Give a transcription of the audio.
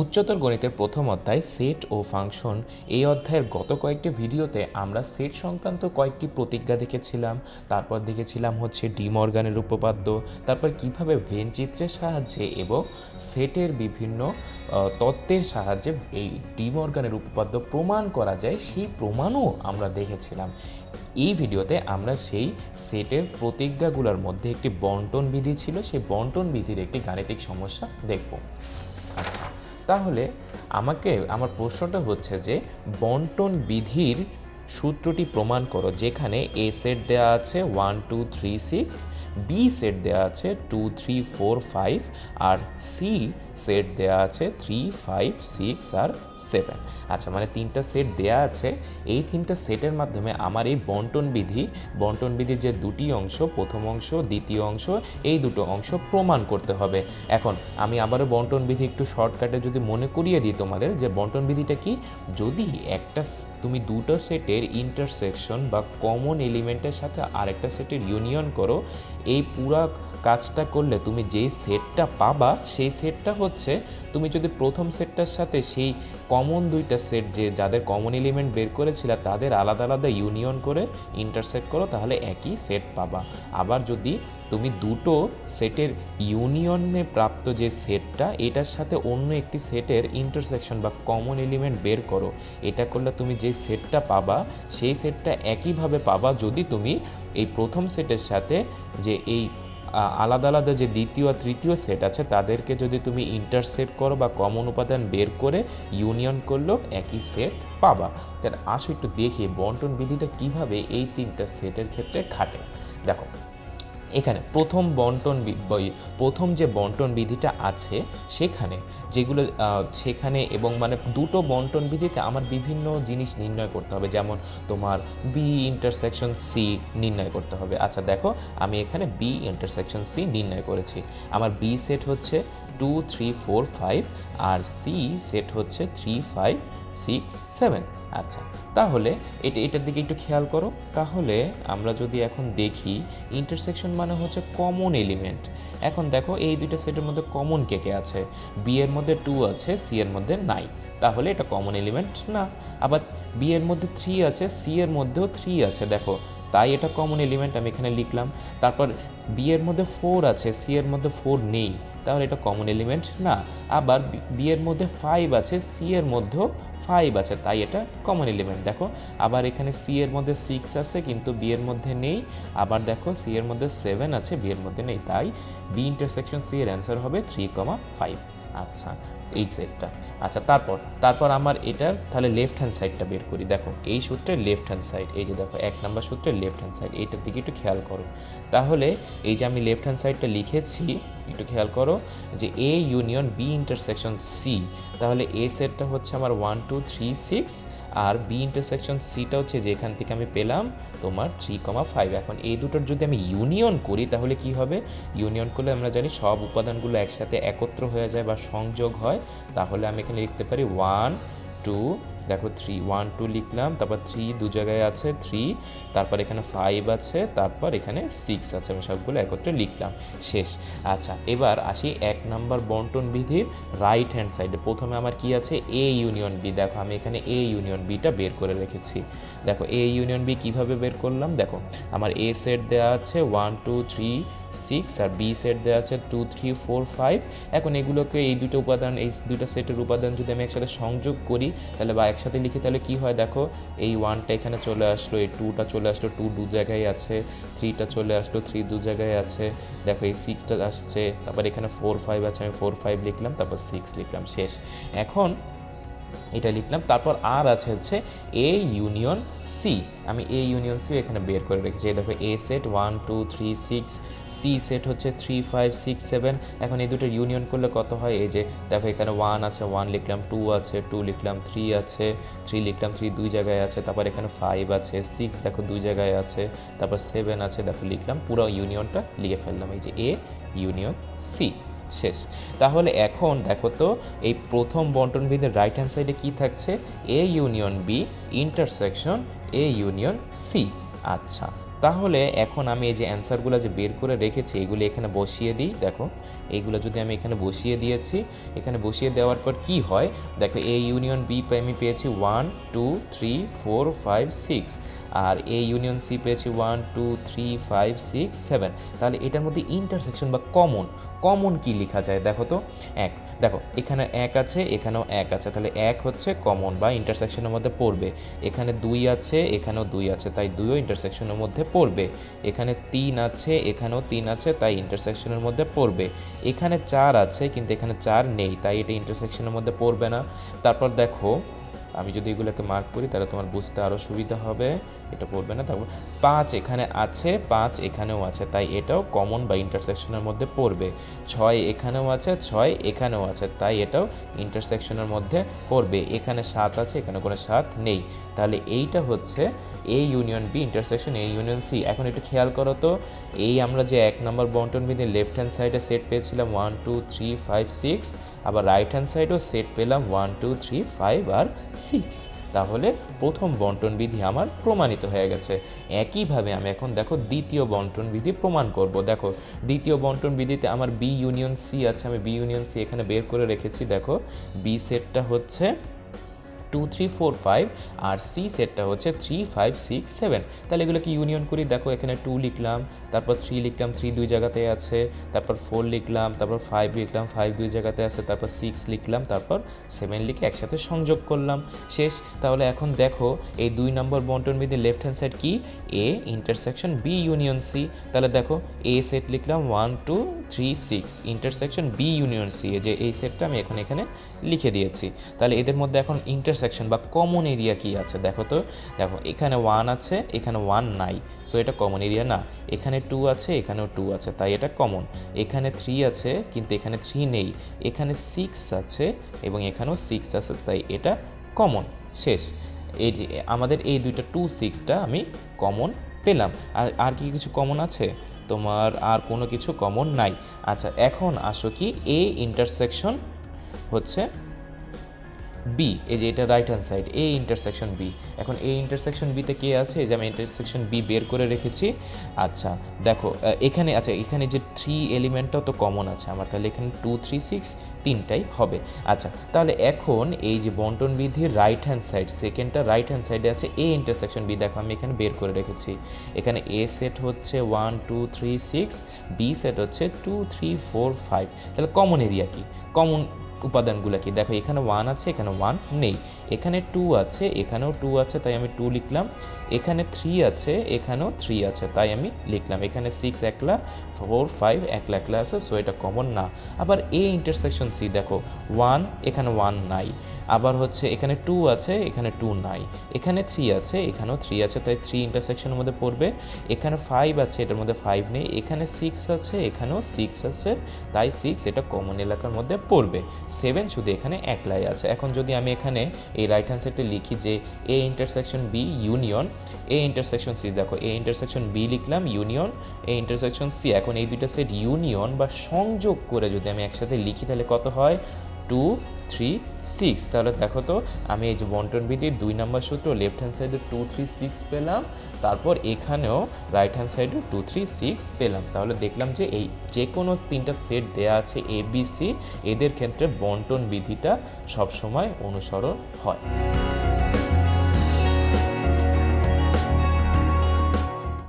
উচ্চতর গণিতের প্রথম অধ্যায় সেট ও ফাংশন এই অধ্যায়ের গত কয়েকটি ভিডিওতে আমরা সেট সংক্রান্ত কয়েকটি প্রতিজ্ঞা দেখেছিলাম। তারপর দেখেছিলাম হচ্ছে ডিমর্গানের উপপাদ্য, তারপর কীভাবে ভেন চিত্রের সাহায্যে এবং সেটের বিভিন্ন তত্ত্বের সাহায্যে এই ডিমর্গানের উপপাদ্য প্রমাণ করা যায়, সেই প্রমাণও আমরা দেখেছিলাম। এই ভিডিওতে আমরা সেই সেটের প্রতিজ্ঞাগুলোর মধ্যে একটি বন্টন বিধি ছিল, সেই বন্টন বিধির একটি গাণিতিক সমস্যা দেখব। তাহলে আমাকে আমার প্রশ্নটা হচ্ছে যে বন্টন বিধির সূত্রটি প্রমাণ করো, যেখানে এ সেট দেওয়া আছে one two three six B set দেওয়া আছে টু থ্রি ফোর ফাইভ আর সি সেট দেওয়া আছে থ্রি ফাইভ সিক্স আর সেভেন আচ্ছা মানে তিনটা সেট দেওয়া আছে। এই তিনটা সেটের মাধ্যমে আমার এই বন্টন বিধি, বন্টন বিধির যে দুটি অংশ, প্রথম অংশ, দ্বিতীয় অংশ, এই দুটো অংশ প্রমাণ করতে হবে। এখন, আমি আবারও বন্টন বিধি একটু শর্টকাটে যদি মনে করিয়ে দিই তোমাদের, যে বন্টন বিধিটা কি? যদি একটা, তুমি দুটো সেটের ইন্টারসেকশন বা কমন এলিমেন্টের সাথে আরেকটা সেটের ইউনিয়ন করো এই পুরা কাজটা করলে তুমি যেই সেটটা পাবা, সেই সেটটা হচ্ছে তুমি যদি প্রথম সেটটার সাথে সেই কমন দুইটা সেট যে যাদের কমন এলিমেন্ট বের করেছিল, তাদের আলাদা আলাদা ইউনিয়ন করে ইন্টারসেক্ট করো, তাহলে একই সেট পাবা। আবার যদি তুমি দুটো সেটের ইউনিয়নে প্রাপ্ত যে সেটটা, এটার সাথে অন্য একটি সেটের ইন্টারসেকশন বা কমন এলিমেন্ট বের করো, এটা করলে তুমি যে সেটটা পাবা, সেই সেটটা একইভাবে পাবা যদি তুমি এই প্রথম সেটের সাথে যে এই আলাদা আলাদা যে দ্বিতীয় আর তৃতীয় সেট আছে, তাদেরকে যদি তুমি ইন্টারসেট করো বা কমন উপাদান বের করে ইউনিয়ন করলেও একই সেট পাবা। তাহলে আসো একটু দেখি বন্টন বিধিটা কীভাবে এই তিনটা সেটের ক্ষেত্রে খাটে। দেখো এখানে প্রথম বন্টন প্রথম যে বন্টন বিধিটা আছে, সেখানে যেগুলো সেখানে এবং মানে দুটো বন্টন বিধিতে আমার বিভিন্ন জিনিস নির্ণয় করতে হবে। যেমন তোমার বি ইন্টারসেকশন সি নির্ণয় করতে হবে। আচ্ছা দেখো, আমি এখানে বি ইন্টারসেকশন সি নির্ণয় করেছি। আমার বি সেট হচ্ছে টু থ্রি ফোর ফাইভ আর সি সেট হচ্ছে থ্রি ফাইভ সিক্স সেভেন আচ্ছা তাহলে এটা, এটার দিকে একটু খেয়াল করো। তাহলে আমরা যদি এখন দেখি ইন্টারসেকশন মানে হচ্ছে কমন এলিমেন্ট এখন দেখো, এই দুইটা সেটের মধ্যে কমন কে কে আছে? বি এর মধ্যে টু আছে সি এর মধ্যে নাই তাহলে এটা কমন এলিমেন্ট না। আবার বি এর মধ্যে থ্রি আছে সি এর মধ্যেও থ্রি আছে। দেখো, তাই এটা কমন এলিমেন্ট আমি এখানে লিখলাম। তারপর বি এর মধ্যে ফোর আছে সি এর মধ্যে ফোর নেই। তাহলে এটা কমন এলিমেন্ট না। আবার বি এর মধ্যে ফাইভ আছে সি এর মধ্যেও ফাইভ আছে, তাই এটা কমন এলিমেন্ট দেখো, আবার এখানে সি এর মধ্যে সিক্স আছে, কিন্তু বি এর মধ্যে নেই। আবার দেখো সি এর মধ্যে সেভেন আছে বি এর মধ্যে নেই। তাই বি ইন্টারসেকশন সি এর অ্যান্সার হবে থ্রি কমা ফাইভ আচ্ছা এই সেটটা আচ্ছা তারপর তারপর আমার এটার তাহলে লেফট হ্যান্ড সাইডটা বের করি। দেখো, এই সূত্রের লেফট হ্যান্ড সাইড এই যে দেখো, এক নম্বর সূত্রের লেফট হ্যান্ড সাইড এইটার দিকে একটু খেয়াল করো। তাহলে এই যে আমি লেফট হ্যান্ড সাইডটা লিখেছি, একটু খেয়াল করো যে A union B intersection C তাহলে এ সেটটা হচ্ছে আমার ওয়ান টু থ্রি সিক্স আর বি ইন্টারসেকশন সিটা হচ্ছে যে এখান থেকে আমি পেলাম তোমার থ্রি কমা ফাইভ এখন এই দুটোর যদি আমি ইউনিয়ন করি, তাহলে কি হবে? ইউনিয়ন করলে আমরা জানি সব উপাদানগুলো একসাথে একত্র হয়ে যায় বা সংযোগ হয়। তাহলে আমি এখানে লিখতে পারি ওয়ান টু দেখো থ্রি ওয়ান টু লিখলাম, তারপর থ্রি দু জায়গায় আছে থ্রি তারপর এখানে ফাইভ আছে, তারপর এখানে সিক্স আছে, আমি সবগুলো একত্রে লিখলাম, শেষ। আচ্ছা এবার আসি এক নাম্বার বন্টন বিধির রাইট হ্যান্ড সাইডে প্রথমে আমার কি আছে? এ ইউনিয়ন বি দেখো আমি এখানে এ ইউনিয়ন বিটা বের করে রেখেছি। দেখো এ ইউনিয়ন বি কীভাবে বের করলাম? দেখো, আমার এ সেট দেওয়া আছে ওয়ান টু থ্রি সিক্স আর বি সেট দেওয়া আছে টু থ্রি ফোর ফাইভ এখন এগুলোকে এই দুটো উপাদান, এই দুটো সেটের উপাদান যদি আমি একসাথে সংযোগ করি, তাহলে বা একসাথে লিখি, তাহলে কি হয় দেখো, এই ওয়ানটা এখানে চলে আসলো, এই টুটা চলে আসলো টু দু জায়গায় আছে থ্রিটা চলে আসলো থ্রি দু জায়গায় আছে। দেখো এই সিক্সটা আসছে, তারপর এখানে ফোর ফাইভ আছে, আমি ফোর ফাইভ লিখলাম, তারপর সিক্স লিখলাম, শেষ। এখন এটা লিখলাম। তারপর আর আছে হচ্ছে এ ইউনিয়ন সি আমি এ ইউনিয়ন সি এখানে বের করে রেখেছি। দেখো A set one two three six C set হচ্ছে থ্রি ফাইভ সিক্স সেভেন এখন এই দুটো ইউনিয়ন করলে কত হয়? এই যে দেখো, এখানে ওয়ান আছে ওয়ান লিখলাম টু আছে টু লিখলাম থ্রি আছে থ্রি লিখলাম থ্রি দুই জায়গায় আছে। তারপর এখানে ফাইভ আছে সিক্স দেখো, দুই জায়গায় আছে। তারপর সেভেন আছে, দেখো, লিখলাম, পুরো ইউনিয়নটা লিখে ফেললাম। এই যে এ ইউনিয়ন সি শেষ। তাহলে এখন দেখো তো, এই প্রথম বন্টন বিধির রাইট হ্যান্ড সাইডে কি থাকছে? A union B intersection A union C আচ্ছা তাহলে এখন আমি এই যে অ্যান্সারগুলো যে বের করে রেখেছি, এগুলি এখানে বসিয়ে দিই। দেখো এইগুলো যদি আমি এখানে বসিয়ে দিয়েছি, এখানে বসিয়ে দেওয়ার পর কি হয়? দেখো এ ইউনিয়ন বি আমি পেয়েছি one two three four five six R A union C পেয়েছি one two three five six seven তাহলে এটার মধ্যে ইন্টারসেকশন বা কমন কমন কি লেখা যায় দেখো তো? এক। দেখো, এখানে এক আছে, এখানেও এক আছে। তাহলে এক হচ্ছে কমন বা ইন্টারসেকশনের মধ্যে পড়বে। এখানে দুই আছে, এখানেও দুই আছে, তাই দুইও ইন্টারসেকশনের মধ্যে পড়বে। এখানে তিন আছে, এখানেও তিন আছে, তাই ইন্টারসেকশনের মধ্যে পড়বে। এখানে চার আছে, কিন্তু এখানে চার নেই, তাই এটা ইন্টারসেকশনের মধ্যে পড়বে না। তারপর দেখো আমি যদি এগুলোকে মার্ক করি, তাহলে তোমার বুঝতে আরও সুবিধা হবে। এটা পড়বে না, তারপর পাঁচ এখানে আছে, পাঁচ এখানেও আছে, তাই এটাও কমন বা ইন্টারসেকশনের মধ্যে পড়বে। ছয় এখানেও আছে, ছয় এখানেও আছে, তাই এটাও ইন্টারসেকশনের মধ্যে পড়বে। এখানে সাত আছে, এখানে কোনো সাত নেই। তাহলে এইটা হচ্ছে A union B intersection A union C এখন একটু খেয়াল করো তো, এই আমরা যে এক নম্বর বন্টন বিধি লেফট হ্যান্ড সাইডে সেট পেয়েছিলাম one two three five six আবার রাইট হ্যান্ড সাইডেও সেট পেলাম ওয়ান টু থ্রি ফাইভ আর সিক্স তাহলে প্রথম বন্টন বিধি আমার প্রমাণিত হয়ে গেছে। একইভাবে আমি এখন দেখো দ্বিতীয় বন্টন বিধি প্রমাণ করব। দেখো, দ্বিতীয় বন্টন বিধিতে আমার বি ইউনিয়ন সি আছে। আমি বি ইউনিয়ন সি এখানে বের করে রেখেছি। দেখো বি সেটটা হচ্ছে টু থ্রি ফোর ফাইভ আর সি সেটটা হচ্ছে থ্রি ফাইভ সিক্স সেভেন তাহলে এগুলোকে ইউনিয়ন করি? দেখো এখানে টু লিখলাম, তারপর থ্রি লিখলাম থ্রি দুই জায়গাতে আছে, তারপর ফোর লিখলাম, তারপর ফাইভ লিখলাম ফাইভ দুই জায়গাতে আছে, তারপর সিক্স লিখলাম, তারপর সেভেন লিখে একসাথে সংযোগ করলাম। শেষ, তাহলে এখন দেখো এই দুই নম্বর বন্টন বিধি লেফট হ্যান্ড সাইড কি? A intersection B union C তাহলে দেখো এ সেট লিখলাম one two three six intersection B union C যে এই সেটটা আমি এখন এখানে লিখে দিয়েছি। তাহলে এদের মধ্যে এখন ইন্টারসেকশন বা কমন এরিয়া কি আছে? দেখো তো, দেখো, এখানে ওয়ান আছে, এখানে ওয়ান নাই। সো এটা কমন এরিয়া না। এখানে টু আছে, এখানেও টু আছে, তাই এটা কমন এখানে থ্রি আছে, কিন্তু এখানে থ্রি নেই। এখানে সিক্স আছে এবং এখানেও সিক্স আছে, তাই এটা কমন শেষ। এই আমাদের এই দুইটা টু সিক্সটা আমি কমন পেলাম। আর আর কি কিছু কমন আছে? তোমার আর কোনো কিছু কমন নাই। আচ্ছা এখন আসো কি? এ ইন্টারসেকশন হচ্ছে বি এই যে এটা right hand side A intersection B এখন এই ইন্টারসেকশন বিতে কে আছে? যে আমি ইন্টারসেকশন বি বের করে রেখেছি। আচ্ছা দেখো এখানে আচ্ছা এখানে যে থ্রি এলিমেন্টটাও তো কমন আছে আমার, তাহলে এখানে টু থ্রি সিক্স তিনটাই হবে। আচ্ছা তাহলে এখন এই যে বন্টন বিধির রাইট হ্যান্ড সাইড সেকেন্ডটা রাইট হ্যান্ড সাইডে আছে এ ইন্টারসেকশন বি দেখো আমি এখানে বের করে রেখেছি। এখানে এ সেট হচ্ছে one two three six B set হচ্ছে টু থ্রি ফোর ফাইভ তাহলে কমন এরিয়া কি? কমন উপাদানগুলো কি দেখো, এখানে ওয়ান আছে, এখানে ওয়ান নেই। এখানে টু আছে, এখানেও টু আছে, তাই আমি টু লিখলাম। এখানে থ্রি আছে, এখানেও থ্রি আছে, তাই আমি লিখলাম। এখানে সিক্স একলা ফোর ফাইভ একলা একলা আছে সো এটা কমন না। আবার এ ইন্টারসেকশন সি দেখো ওয়ান এখানে ওয়ান নাই। আবার হচ্ছে, এখানে টু আছে, এখানে টু নাই। এখানে থ্রি আছে, এখানেও থ্রি আছে, তাই থ্রি ইন্টারসেকশনের মধ্যে পড়বে। এখানে ফাইভ আছে, এটার মধ্যে ফাইভ নেই। এখানে সিক্স আছে, এখানেও সিক্স আছে, তাই সিক্স এটা কমন এলাকার মধ্যে পড়বে। সেভেন শুধু এখানে একলাই আছে। এখন যদি আমি এখানে এই রাইট হ্যান্ড সাইডে লিখি যে A intersection B union A intersection C দেখো এ ইন্টারসেকশন বি লিখলাম ইউনিয়ন এ ইন্টারসেকশন সি এখন এই দুইটা সেট ইউনিয়ন বা সংযোগ করে যদি আমি একসাথে লিখি, তাহলে কত হয়? টু থ্রি সিক্স তাহলে দেখো তো, আমি এই যে বন্টন বিধির দুই নম্বর সূত্র লেফট হ্যান্ড সাইডে টু থ্রি সিক্স পেলাম, তারপর এখানেও রাইট হ্যান্ড সাইডে টু থ্রি সিক্স পেলাম। তাহলে দেখলাম যে এই যে কোনো তিনটা সেট দেয়া আছে এ বি সি এদের ক্ষেত্রে বন্টন বিধিটা সবসময় অনুসরণ হয়।